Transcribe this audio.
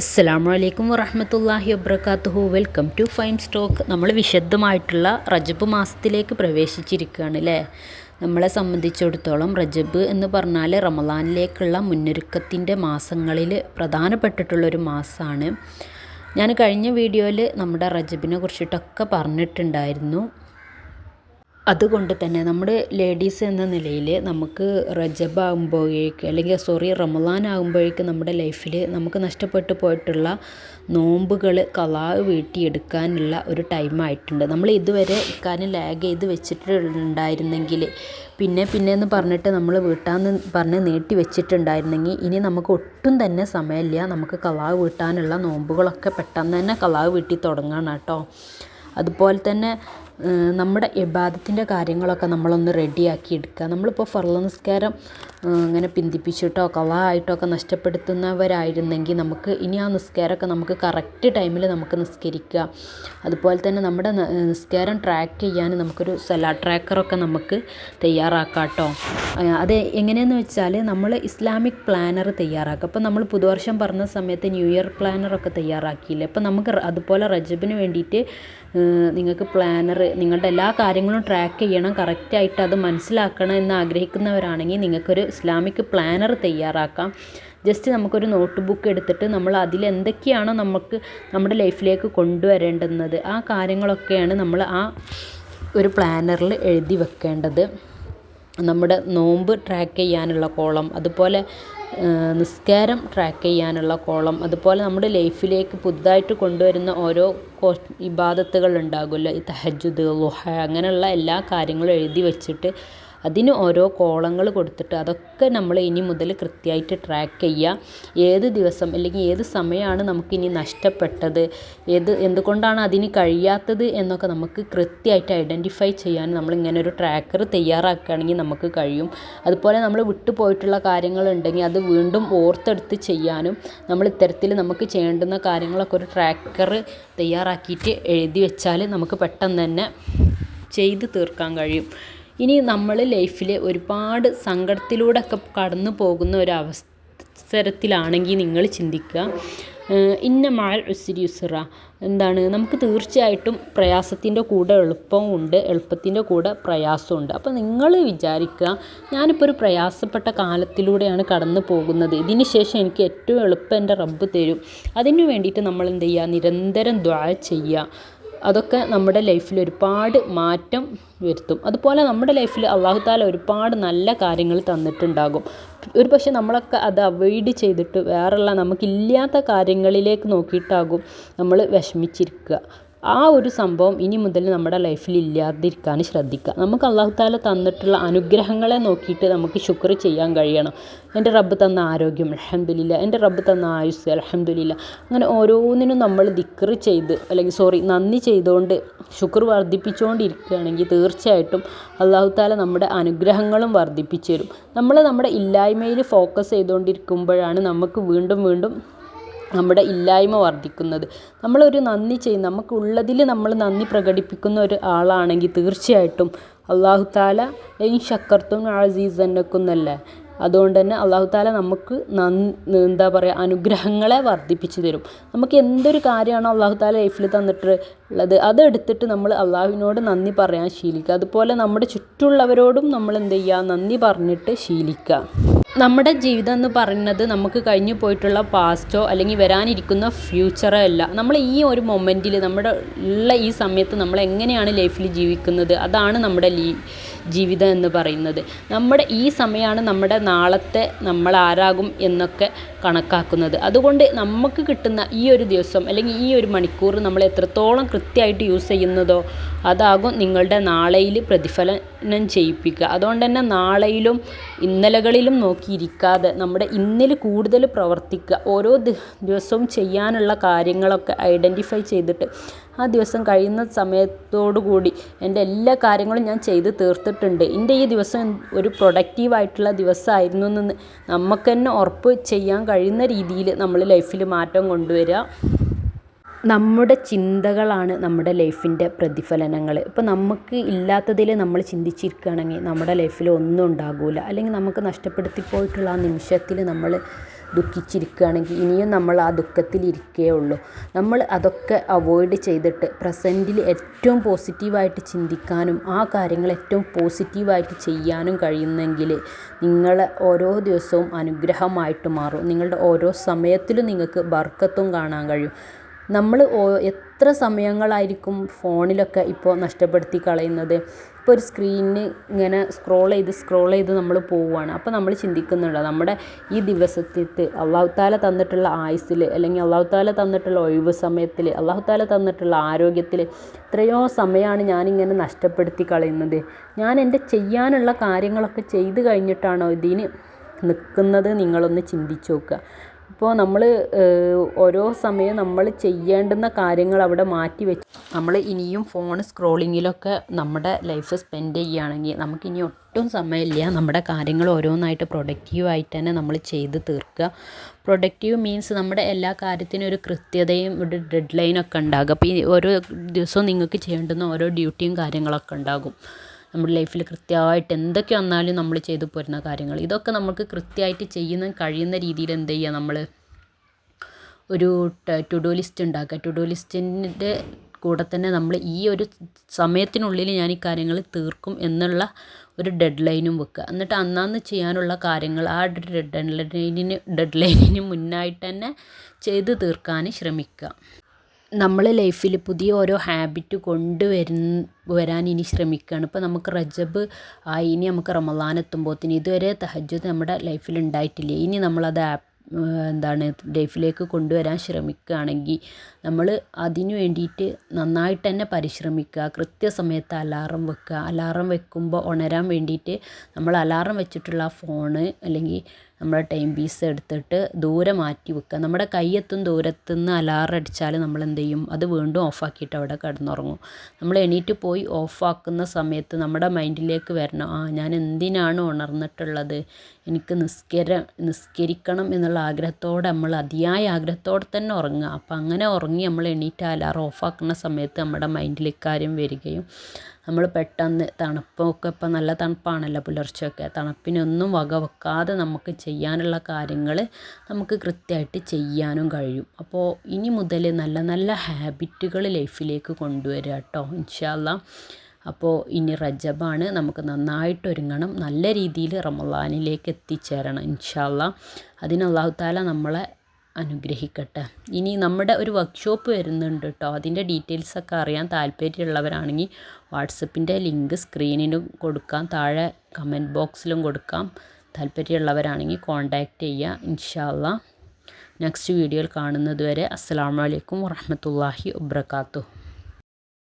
അസ്സാം വലൈക്കും വറഹമത്തല്ലാഹി വബർക്കാത്തുഹു വെൽക്കം ടു ഫൈം സ്റ്റോക്ക്. നമ്മൾ വിശദമായിട്ടുള്ള റജബ് മാസത്തിലേക്ക് പ്രവേശിച്ചിരിക്കുകയാണ് അല്ലേ നമ്മളെ സംബന്ധിച്ചിടത്തോളം റജബ് എന്ന് പറഞ്ഞാൽ റമദാനിലേക്കുള്ള മുന്നൊരുക്കത്തിന്റെ മാസങ്ങളിൽ പ്രധാനപ്പെട്ടിട്ടുള്ളൊരു മാസമാണ് ഞാൻ കഴിഞ്ഞ വീഡിയോയിൽ നമ്മുടെ റജബിനെ കുറിച്ചിട്ടൊക്കെ പറഞ്ഞിട്ടുണ്ടായിരുന്നു. അതുകൊണ്ട് തന്നെ നമ്മുടെ ലേഡീസ് എന്ന നിലയിൽ നമുക്ക് റജബ് ആകുമ്പോഴേക്ക് അല്ലെങ്കിൽ സോറി റമദാൻ ആകുമ്പോഴേക്ക് നമ്മുടെ ലൈഫിൽ നമുക്ക് നഷ്ടപ്പെട്ടു പോയിട്ടുള്ള നോമ്പുകൾ കലാ വീട്ടിയെടുക്കാനുള്ള ഒരു ടൈമായിട്ടുണ്ട് നമ്മൾ ഇതുവരെ ഇക്കാര്യം ലാഗ് ചെയ്ത് വെച്ചിട്ടുണ്ടായിരുന്നെങ്കിൽ പിന്നെ പിന്നെ എന്ന് പറഞ്ഞിട്ട് നമ്മൾ വീട്ടാന്ന് പറഞ്ഞ് നീട്ടി വെച്ചിട്ടുണ്ടായിരുന്നെങ്കിൽ ഇനി നമുക്ക് ഒട്ടും തന്നെ സമയമില്ല. നമുക്ക് കലാവ് വീട്ടാനുള്ള നോമ്പുകളൊക്കെ പെട്ടെന്ന് തന്നെ കലാവ് വീട്ടി തുടങ്ങണം കേട്ടോ. അതുപോലെ തന്നെ നമ്മുടെ ഇബാദത്തിന്റെ കാര്യങ്ങളൊക്കെ നമ്മളൊന്ന് റെഡിയാക്കി എടുക്കുക. നമ്മളിപ്പോൾ ഫർള നിസ്കാരം അങ്ങനെ പിന്തിപ്പിച്ചിട്ടോ കള ആയിട്ടോ ഒക്കെ നഷ്ടപ്പെടുത്തുന്നവരായിരുന്നെങ്കിൽ നമുക്ക് ഇനി ആ നിസ്കാരമൊക്കെ നമുക്ക് കറക്റ്റ് ടൈമിൽ നമുക്ക് നിസ്കരിക്കുക. അതുപോലെ തന്നെ നമ്മുടെ നിസ്കാരം ട്രാക്ക് ചെയ്യാൻ നമുക്കൊരു സലാ ട്രാക്കറൊക്കെ നമുക്ക് തയ്യാറാക്കാം കേട്ടോ അത് എങ്ങനെയെന്ന് വെച്ചാൽ നമ്മൾ ഇസ്ലാമിക് പ്ലാനർ തയ്യാറാക്കുക. അപ്പോൾ നമ്മൾ പുതുവർഷം പറഞ്ഞ സമയത്ത് ന്യൂ ഇയർ പ്ലാനറൊക്കെ തയ്യാറാക്കിയില്ലേ? അപ്പോൾ നമുക്ക് അതുപോലെ റജബിന് വേണ്ടിയിട്ട് നിങ്ങൾക്ക് പ്ലാനർ നിങ്ങളുടെ എല്ലാ കാര്യങ്ങളും ട്രാക്ക് ചെയ്യണം കറക്റ്റായിട്ട് അത് മനസ്സിലാക്കണം എന്ന് ആഗ്രഹിക്കുന്നവരാണെങ്കിൽ നിങ്ങൾക്കൊരു ഇസ്ലാമിക് പ്ലാനർ തയ്യാറാക്കാം. ജസ്റ്റ് നമുക്കൊരു നോട്ട് ബുക്ക് എടുത്തിട്ട് നമ്മൾ അതിൽ എന്തൊക്കെയാണോ നമുക്ക് നമ്മുടെ ലൈഫിലേക്ക് കൊണ്ടുവരേണ്ടുന്നത് ആ കാര്യങ്ങളൊക്കെയാണ് നമ്മൾ ആ ഒരു പ്ലാനറിൽ എഴുതി വെക്കേണ്ടത്. നമ്മുടെ നോമ്പ് ട്രാക്ക് ചെയ്യാനുള്ള കോളം അതുപോലെ നിസ്കാരം ട്രാക്ക് ചെയ്യാനുള്ള കോളം. അതുപോലെ നമ്മുടെ ലൈഫിലേക്ക് പുതുതായിട്ട് കൊണ്ടുവരുന്ന ഓരോ ഇബാദത്തുകൾ ഉണ്ടാകുമല്ലോ. ഈ തഹജുദ് ലുഹ അങ്ങനെയുള്ള എല്ലാ കാര്യങ്ങളും എഴുതി വെച്ചിട്ട് അതിന് ഓരോ കോളങ്ങൾ കൊടുത്തിട്ട് അതൊക്കെ നമ്മൾ ഇനി മുതൽ കൃത്യമായിട്ട് ട്രാക്ക് ചെയ്യുക. ഏത് ദിവസം അല്ലെങ്കിൽ ഏത് സമയമാണ് നമുക്കിനി നഷ്ടപ്പെട്ടത്? ഏത് എന്തുകൊണ്ടാണ് അതിന് കഴിയാത്തത് എന്നൊക്കെ നമുക്ക് കൃത്യമായിട്ട് ഐഡന്റിഫൈ ചെയ്യാൻ നമ്മളിങ്ങനെ ഒരു ട്രാക്കർ തയ്യാറാക്കുകയാണെങ്കിൽ നമുക്ക് കഴിയും. അതുപോലെ നമ്മൾ വിട്ടുപോയിട്ടുള്ള കാര്യങ്ങളുണ്ടെങ്കിൽ അത് വീണ്ടും ഓർത്തെടുത്ത് ചെയ്യാനും നമ്മൾ ഇത്തരത്തിൽ നമുക്ക് ചെയ്യേണ്ടുന്ന കാര്യങ്ങളൊക്കെ ഒരു ട്രാക്കർ തയ്യാറാക്കിയിട്ട് എഴുതി വെച്ചാൽ നമുക്ക് പെട്ടെന്ന് തന്നെ ചെയ്ത് തീർക്കാൻ കഴിയും. ഇനി നമ്മൾ ലൈഫിൽ ഒരുപാട് സങ്കടത്തിലൂടെ ഒക്കെ കടന്നു പോകുന്ന ഒരു നിങ്ങൾ ചിന്തിക്കുക. ഇന്ന മഴ ഉസിരി ഉസിറ. എന്താണ്? നമുക്ക് തീർച്ചയായിട്ടും പ്രയാസത്തിന്റെ കൂടെ എളുപ്പവും ഉണ്ട് എളുപ്പത്തിന്റെ കൂടെ പ്രയാസവും ഉണ്ട്. അപ്പോൾ നിങ്ങൾ വിചാരിക്കുക ഞാനിപ്പോൾ ഒരു പ്രയാസപ്പെട്ട കാലത്തിലൂടെയാണ് കടന്നു പോകുന്നത്. ഇതിന് ശേഷം എനിക്ക് ഏറ്റവും എളുപ്പം എന്റെ റബ്ബ് തരും. അതിനു വേണ്ടിയിട്ട് നമ്മൾ എന്ത് ചെയ്യുക? നിരന്തരം ദ്വാ ചെയ്യുക. അതൊക്കെ നമ്മുടെ ലൈഫിൽ ഒരുപാട് മാറ്റം വരുത്തും. അതുപോലെ നമ്മുടെ ലൈഫിൽ അള്ളാഹു താല ഒരുപാട് നല്ല കാര്യങ്ങൾ തന്നിട്ടുണ്ടാകും. ഒരു പക്ഷെ നമ്മളൊക്കെ അത് അവോയ്ഡ് ചെയ്തിട്ട് വേറെയുള്ള നമുക്കില്ലാത്ത കാര്യങ്ങളിലേക്ക് നോക്കിയിട്ടാകും നമ്മൾ വിഷമിച്ചിരിക്കുക. ആ ഒരു സംഭവം ഇനി മുതൽ നമ്മുടെ ലൈഫിൽ ഇല്ലാതിരിക്കാൻ ശ്രദ്ധിക്കുക. നമുക്ക് അള്ളാഹു താല തന്നിട്ടുള്ള അനുഗ്രഹങ്ങളെ നോക്കിയിട്ട് നമുക്ക് ശുക്ർ ചെയ്യാൻ കഴിയണം. എന്റെ റബ്ബ് തന്ന ആരോഗ്യം അലഹമില്ല എന്റെ റബ്ബ് തന്ന ആയുസ് അലഹമില്ല അങ്ങനെ ഓരോന്നിനും നമ്മൾ ദിക്കർ ചെയ്ത് അല്ലെങ്കിൽ സോറി നന്ദി ചെയ്തുകൊണ്ട് ശുക്ർ വർദ്ധിപ്പിച്ചുകൊണ്ടിരിക്കുകയാണെങ്കിൽ തീർച്ചയായിട്ടും അള്ളാഹു താല നമ്മുടെ അനുഗ്രഹങ്ങളും വർദ്ധിപ്പിച്ചു തരും. നമ്മൾ നമ്മുടെ ഇല്ലായ്മയിൽ ഫോക്കസ് ചെയ്തുകൊണ്ടിരിക്കുമ്പോഴാണ് നമുക്ക് വീണ്ടും വീണ്ടും നമ്മുടെ ഇല്ലായ്മ വർദ്ധിക്കുന്നത്. നമ്മളൊരു നന്ദി ചെയ്യുന്ന നമുക്കുള്ളതിൽ നമ്മൾ നന്ദി പ്രകടിപ്പിക്കുന്ന ഒരു ആളാണെങ്കിൽ തീർച്ചയായിട്ടും അള്ളാഹു താല ഈ ശക്കർത്തും അസീസന്നക്കുന്നല്ലേ? അതുകൊണ്ട് തന്നെ അള്ളാഹു താല നമുക്ക് എന്താ പറയുക അനുഗ്രഹങ്ങളെ വർദ്ധിപ്പിച്ചു തരും. നമുക്ക് എന്തൊരു കാര്യമാണോ അള്ളാഹു താല ലൈഫിൽ തന്നിട്ട് ഉള്ളത് അതെടുത്തിട്ട് നമ്മൾ അള്ളാഹുവിനോട് നന്ദി പറയാൻ ശീലിക്കുക. അതുപോലെ നമ്മുടെ ചുറ്റുള്ളവരോടും നമ്മൾ എന്ത് ചെയ്യുക? നന്ദി പറഞ്ഞിട്ട് ശീലിക്കുക. നമ്മുടെ ജീവിതം എന്ന് പറയുന്നത് നമുക്ക് കഴിഞ്ഞു പോയിട്ടുള്ള പാസ്റ്റോ അല്ലെങ്കിൽ വരാനിരിക്കുന്ന ഫ്യൂച്ചറോ അല്ല. നമ്മൾ ഈ ഒരു മൊമെന്റിൽ നമ്മുടെ ഉള്ള ഈ സമയത്ത് നമ്മൾ എങ്ങനെയാണ് ലൈഫിൽ ജീവിക്കുന്നത്? അതാണ് നമ്മുടെ ലീ ജീവിതം എന്ന് പറയുന്നത്. നമ്മുടെ ഈ സമയമാണ് നമ്മുടെ നാളത്തെ നമ്മൾ ആരാകും എന്നൊക്കെ കണക്കാക്കുന്നത്. അതുകൊണ്ട് നമുക്ക് കിട്ടുന്ന ഈ ഒരു ദിവസം അല്ലെങ്കിൽ ഈ ഒരു മണിക്കൂർ നമ്മൾ എത്രത്തോളം കൃത്യമായിട്ട് യൂസ് ചെയ്യുന്നതോ അതാകും നിങ്ങളുടെ നാളെയിൽ പ്രതിഫലനം ചെയ്യിപ്പിക്കുക. അതുകൊണ്ട് തന്നെ നാളെയിലും ഇന്നലകളിലും നോക്കിയിരിക്കാതെ നമ്മുടെ ഇന്നിൽ കൂടുതൽ പ്രവർത്തിക്കുക. ഓരോ ദിവസവും ചെയ്യാനുള്ള കാര്യങ്ങളൊക്കെ ഐഡന്റിഫൈ ചെയ്തിട്ട് ആ ദിവസം കഴിയുന്ന സമയത്തോടു കൂടി എന്റെ എല്ലാ കാര്യങ്ങളും ഞാൻ ചെയ്ത് തീർത്തിട്ടുണ്ട് എന്റെ ഈ ദിവസം ഒരു പ്രൊഡക്റ്റീവായിട്ടുള്ള ദിവസമായിരുന്നു എന്ന് നമുക്ക് തന്നെ ഉറപ്പ് ചെയ്യാൻ കഴിയുന്ന രീതിയിൽ നമ്മൾ ലൈഫിൽ മാറ്റം കൊണ്ടുവരിക. നമ്മുടെ ചിന്തകളാണ് നമ്മുടെ ലൈഫിന്റെ പ്രതിഫലനങ്ങൾ. ഇപ്പോൾ നമുക്ക് ഇല്ലാത്തതിൽ നമ്മൾ ചിന്തിച്ചിരിക്കുകയാണെങ്കിൽ നമ്മുടെ ലൈഫിൽ ഒന്നും ഉണ്ടാകില്ല അല്ലെങ്കിൽ നമുക്ക് നഷ്ടപ്പെടുത്തി പോയിട്ടുള്ള ആ നിമിഷത്തിൽ നമ്മൾ ദുഃഖിച്ചിരിക്കുകയാണെങ്കിൽ ഇനിയും നമ്മൾ ആ ദുഃഖത്തിലിരിക്കേ ഉള്ളൂ നമ്മൾ അതൊക്കെ അവോയ്ഡ് ചെയ്തിട്ട് പ്രസന്റിൽ ഏറ്റവും പോസിറ്റീവായിട്ട് ചിന്തിക്കാനും ആ കാര്യങ്ങൾ ഏറ്റവും പോസിറ്റീവായിട്ട് ചെയ്യാനും കഴിയുന്നെങ്കിൽ നിങ്ങൾ ഓരോ ദിവസവും അനുഗ്രഹമായിട്ട് മാറും. നിങ്ങളുടെ ഓരോ സമയത്തിലും നിങ്ങൾക്ക് ബർക്കത്തും കാണാൻ കഴിയും. നമ്മൾ എത്ര സമയങ്ങളായിരിക്കും ഫോണിലൊക്കെ ഇപ്പോൾ നഷ്ടപ്പെടുത്തി കളയുന്നത്? ഇപ്പോൾ ഒരു സ്ക്രീനിന് ഇങ്ങനെ സ്ക്രോൾ ചെയ്ത് സ്ക്രോൾ ചെയ്ത് നമ്മൾ പോവുകയാണ്. അപ്പോൾ നമ്മൾ ചിന്തിക്കുന്നുണ്ട് നമ്മുടെ ഈ ദിവസത്തിൽ അള്ളാഹു താല തന്നിട്ടുള്ള ആയുസ്സിൽ അല്ലെങ്കിൽ അള്ളാഹു താല തന്നിട്ടുള്ള ഒഴിവ് സമയത്തിൽ അള്ളാഹു താല തന്നിട്ടുള്ള ആരോഗ്യത്തിൽ എത്രയോ സമയമാണ് ഞാനിങ്ങനെ നഷ്ടപ്പെടുത്തി കളയുന്നത്. ഞാൻ എന്റെ ചെയ്യാനുള്ള കാര്യങ്ങളൊക്കെ ചെയ്ത് കഴിഞ്ഞിട്ടാണോ ഇതിന് നിൽക്കുന്നത്? നിങ്ങളൊന്ന് ചിന്തിച്ച് നോക്കുക. ഇപ്പോൾ നമ്മൾ ഓരോ സമയം നമ്മൾ ചെയ്യേണ്ടുന്ന കാര്യങ്ങൾ അവിടെ മാറ്റി വെച്ച് നമ്മൾ ഇനിയും ഫോൺ സ്ക്രോളിങ്ങിലൊക്കെ നമ്മുടെ ലൈഫ് സ്പെൻഡ് ചെയ്യുകയാണെങ്കിൽ നമുക്കിനി ഒട്ടും സമയമില്ല. നമ്മുടെ കാര്യങ്ങൾ ഓരോന്നായിട്ട് പ്രൊഡക്റ്റീവായിട്ട് തന്നെ നമ്മൾ ചെയ്ത് തീർക്കുക. പ്രൊഡക്റ്റീവ് മീൻസ് നമ്മുടെ എല്ലാ കാര്യത്തിനും ഒരു കൃത്യതയും ഒരു ഡെഡ് ലൈനൊക്കെ ഉണ്ടാകും. അപ്പോൾ ഈ ഓരോ ദിവസവും നിങ്ങൾക്ക് ചെയ്യേണ്ടുന്ന ഓരോ ഡ്യൂട്ടിയും കാര്യങ്ങളൊക്കെ ഉണ്ടാകും. നമ്മുടെ ലൈഫിൽ കൃത്യമായിട്ട് എന്തൊക്കെ വന്നാലും നമ്മൾ ചെയ്തു പോരുന്ന കാര്യങ്ങൾ. ഇതൊക്കെ നമുക്ക് കൃത്യമായിട്ട് ചെയ്യുന്ന കഴിയുന്ന രീതിയിൽ എന്ത് ചെയ്യുക? നമ്മൾ ഒരു ടു ഡു ലിസ്റ്റ് ഉണ്ടാക്കുക. ടു ഡു ലിസ്റ്റിന്റെ കൂടെ തന്നെ നമ്മൾ ഈ ഒരു സമയത്തിനുള്ളിൽ ഞാൻ ഈ കാര്യങ്ങൾ തീർക്കും എന്നുള്ള ഒരു ഡെഡ് ലൈനും വെക്കുക. എന്നിട്ട് അന്നാന്ന് ചെയ്യാനുള്ള കാര്യങ്ങൾ ആ ഡെഡ് ലൈനിന് ഡെഡ് ലൈനിന് മുന്നായിട്ട് തന്നെ ചെയ്ത് തീർക്കാൻ ശ്രമിക്കുക. നമ്മൾ ലൈഫിൽ പുതിയ ഓരോ ഹാബിറ്റ് കൊണ്ടുവരുന്ന വരാൻ ഇനി ശ്രമിക്കുകയാണ്. ഇപ്പോൾ നമുക്ക് റജബ് ആയി ഇനി നമുക്ക് റമദാൻ എത്തുമ്പോഴത്തേന് ഇതുവരെ തഹജ്ജുദ് നമ്മുടെ ലൈഫിൽ ഉണ്ടായിട്ടില്ല. ഇനി നമ്മളത് എന്താണ് ലൈഫിലേക്ക് കൊണ്ടുവരാൻ ശ്രമിക്കുകയാണെങ്കിൽ നമ്മൾ അതിന് വേണ്ടിയിട്ട് നന്നായിട്ട് തന്നെ പരിശ്രമിക്കുക. കൃത്യസമയത്ത് അലാറം വെക്കുക. അലാറം വെക്കുമ്പോൾ ഉണരാൻ വേണ്ടിയിട്ട് നമ്മൾ അലാറം വെച്ചിട്ടുള്ള ഫോണ് അല്ലെങ്കിൽ നമ്മുടെ ടൈം പീസ് എടുത്തിട്ട് ദൂരെ മാറ്റി വെക്കുക. നമ്മുടെ കയ്യെത്തും ദൂരത്തുനിന്ന് അലാറം അടിച്ചാൽ നമ്മൾ എന്ത് ചെയ്യും? അത് വീണ്ടും ഓഫാക്കിയിട്ട് അവിടെ കിടന്നുറങ്ങും. നമ്മൾ എണീറ്റ് പോയി ഓഫാക്കുന്ന സമയത്ത് നമ്മുടെ മൈൻഡിലേക്ക് വരണം. ആ ഞാൻ എന്തിനാണ് ഉണർന്നിട്ടുള്ളത്? എനിക്ക് നിസ്കര നിസ്കരിക്കണം എന്നുള്ള ആഗ്രഹത്തോടെ നമ്മൾ അതിയായ ആഗ്രഹത്തോടെ തന്നെ ഉറങ്ങുക. അപ്പം അങ്ങനെ ഉറങ്ങി നമ്മൾ എണീറ്റ് അലാറം ഓഫാക്കുന്ന സമയത്ത് നമ്മുടെ മൈൻഡിൽ ഇക്കാര്യം വരികയും നമ്മൾ പെട്ടെന്ന് തണുപ്പൊക്കെ ഇപ്പം നല്ല തണുപ്പാണല്ലോ പുലർച്ചെയൊക്കെ. തണുപ്പിനൊന്നും വക വെക്കാതെ നമുക്ക് ചെയ്യാനുള്ള കാര്യങ്ങൾ നമുക്ക് കൃത്യമായിട്ട് ചെയ്യാനും കഴിയും. അപ്പോൾ ഇനി മുതൽ നല്ല നല്ല ഹാബിറ്റുകൾ ലൈഫിലേക്ക് കൊണ്ടുവരിക കേട്ടോ ഇൻഷാല്ല അപ്പോൾ ഇനി റജബാണ് നമുക്ക് നന്നായിട്ട് ഒരുങ്ങണം. നല്ല രീതിയിൽ റമദാനിലേക്ക് എത്തിച്ചേരണം ഇൻഷാല്ല അതിന് അള്ളാഹു താല നമ്മളെ അനുഗ്രഹിക്കട്ടെ. ഇനി നമ്മുടെ ഒരു വർക്ക്ഷോപ്പ് വരുന്നുണ്ട് കേട്ടോ അതിന്റെ ഡീറ്റെയിൽസൊക്കെ അറിയാൻ താല്പര്യമുള്ളവരാണെങ്കിൽ വാട്സപ്പിന്റെ ലിങ്ക് സ്ക്രീനിലും കൊടുക്കാം. താഴെ കമന്റ് ബോക്സിലും കൊടുക്കാം. താല്പര്യമുള്ളവരാണെങ്കിൽ കോൺടാക്റ്റ് ചെയ്യുക. ഇൻഷാല്ല നെക്സ്റ്റ് വീഡിയോയിൽ കാണുന്നത് വരെ അസ്സാം വലൈക്കും വറഹമത്തല്ലാഹി വബർക്കാത്തു